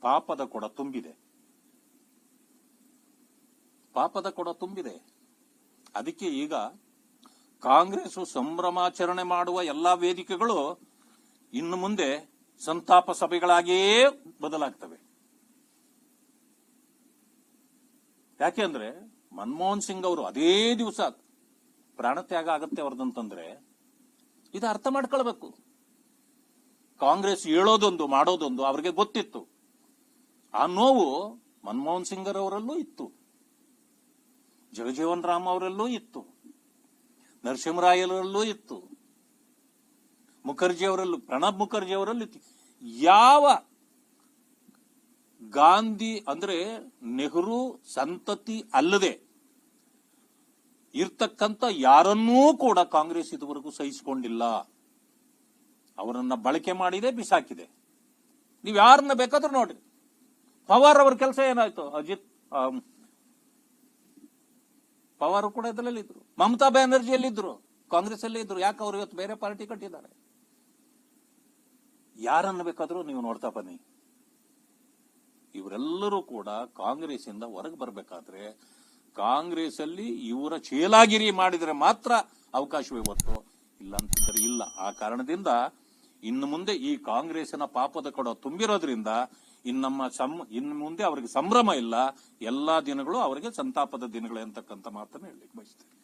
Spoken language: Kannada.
ಪಾಪದ ಕೊಡ ತುಂಬಿದೆ. ಪಾಪದ ಕೊಡ ತುಂಬಿದೆ. ಅದಕ್ಕೆ ಈಗ ಕಾಂಗ್ರೆಸ್ ಸಂಭ್ರಮಾಚರಣೆ ಮಾಡುವ ಎಲ್ಲಾ ವೇದಿಕೆಗಳು ಇನ್ನು ಮುಂದೆ ಸಂತಾಪ ಸಭೆಗಳಾಗಿಯೇ ಬದಲಾಗ್ತವೆ. ಯಾಕೆಂದ್ರೆ ಮನಮೋಹನ್ ಸಿಂಗ್ ಅವರು ಅದೇ ದಿವಸ ಪ್ರಾಣತ್ಯಾಗ ಆಗತ್ತೆ ಅವ್ರದಂತಂದ್ರೆ ಇದು ಅರ್ಥ ಮಾಡ್ಕೊಳ್ಬೇಕು. ಕಾಂಗ್ರೆಸ್ ಹೇಳೋದೊಂದು, ಮಾಡೋದೊಂದು ಅವ್ರಿಗೆ ಗೊತ್ತಿತ್ತು. ಆ ನೋವು ಮನಮೋಹನ್ ಸಿಂಗರವರಲ್ಲೂ ಇತ್ತು. ಜಗಜೀವನ್ ರಾಮ್ ಅವರಲ್ಲೂ ಇತ್ತು. ನರಸಿಂಹರಾಯರಲ್ಲೂ ಇತ್ತು. ಮುಖರ್ಜಿ ಅವರಲ್ಲೂ, ಪ್ರಣಬ್ ಮುಖರ್ಜಿ ಅವರಲ್ಲೂ ಇತ್ತು. ಯಾವ ಗಾಂಧಿ ಅಂದ್ರೆ ನೆಹರು ಸಂತತಿ ಅಲ್ಲದೆ ಇರ್ತಕ್ಕಂಥ ಯಾರನ್ನೂ ಕೂಡ ಕಾಂಗ್ರೆಸ್ ಇದುವರೆಗೂ ಸಹಿಸಿಕೊಂಡಿಲ್ಲ. ಅವರನ್ನ ಬಳಕೆ ಮಾಡಿದೆ, ಬಿಸಾಕಿದೆ. ನೀವು ಯಾರನ್ನ ಬೇಕಾದ್ರೂ ನೋಡ್ರಿ. ಪವಾರ್ ಅವ್ರ ಕೆಲಸ ಏನಾಯ್ತು? ಅಜಿತ್ ಪವಾರ್ ಕೂಡ ಇದರಲ್ಲಿ ಇದ್ರು ಮಮತಾ ಬ್ಯಾನರ್ಜಿ ಎಲ್ಲಿದ್ರು ಕಾಂಗ್ರೆಸ್ ಅಲ್ಲಿ ಇದ್ರು ಯಾಕೆ ಅವ್ರು ಇವತ್ತು ಬೇರೆ ಪಾರ್ಟಿ ಕಟ್ಟಿದ್ದಾರೆ? ಯಾರನ್ನ ಬೇಕಾದ್ರೂ ನೀವು ನೋಡ್ತಾ ಬನ್ನಿ. ಇವರೆಲ್ಲರೂ ಕೂಡ ಕಾಂಗ್ರೆಸ್ ಇಂದ ಹೊರಗೆ ಬರಬೇಕಾದ್ರೆ ಕಾಂಗ್ರೆಸ್ ಅಲ್ಲಿ ಇವರ ಚೇಲಾಗಿರಿ ಮಾಡಿದ್ರೆ ಮಾತ್ರ ಅವಕಾಶವೇ ಹೊತ್ತು. ಇಲ್ಲ ಅಂತಂದ್ರೆ ಇಲ್ಲ. ಆ ಕಾರಣದಿಂದ ಇನ್ನು ಮುಂದೆ ಈ ಕಾಂಗ್ರೆಸ್ನ ಪಾಪದ ಕೊಡ ತುಂಬಿರೋದ್ರಿಂದ ಇನ್ನು ನಮ್ಮ ಸಂ ಇನ್ನು ಮುಂದೆ ಅವರಿಗೆ ಸಂಭ್ರಮ ಇಲ್ಲ, ಎಲ್ಲಾ ದಿನಗಳು ಅವರಿಗೆ ಸಂತಾಪದ ದಿನಗಳು ಅಂತಕ್ಕಂಥ ಮಾತನ್ನು ಹೇಳಲಿಕ್ಕೆ ಬಯಸ್ತೇನೆ.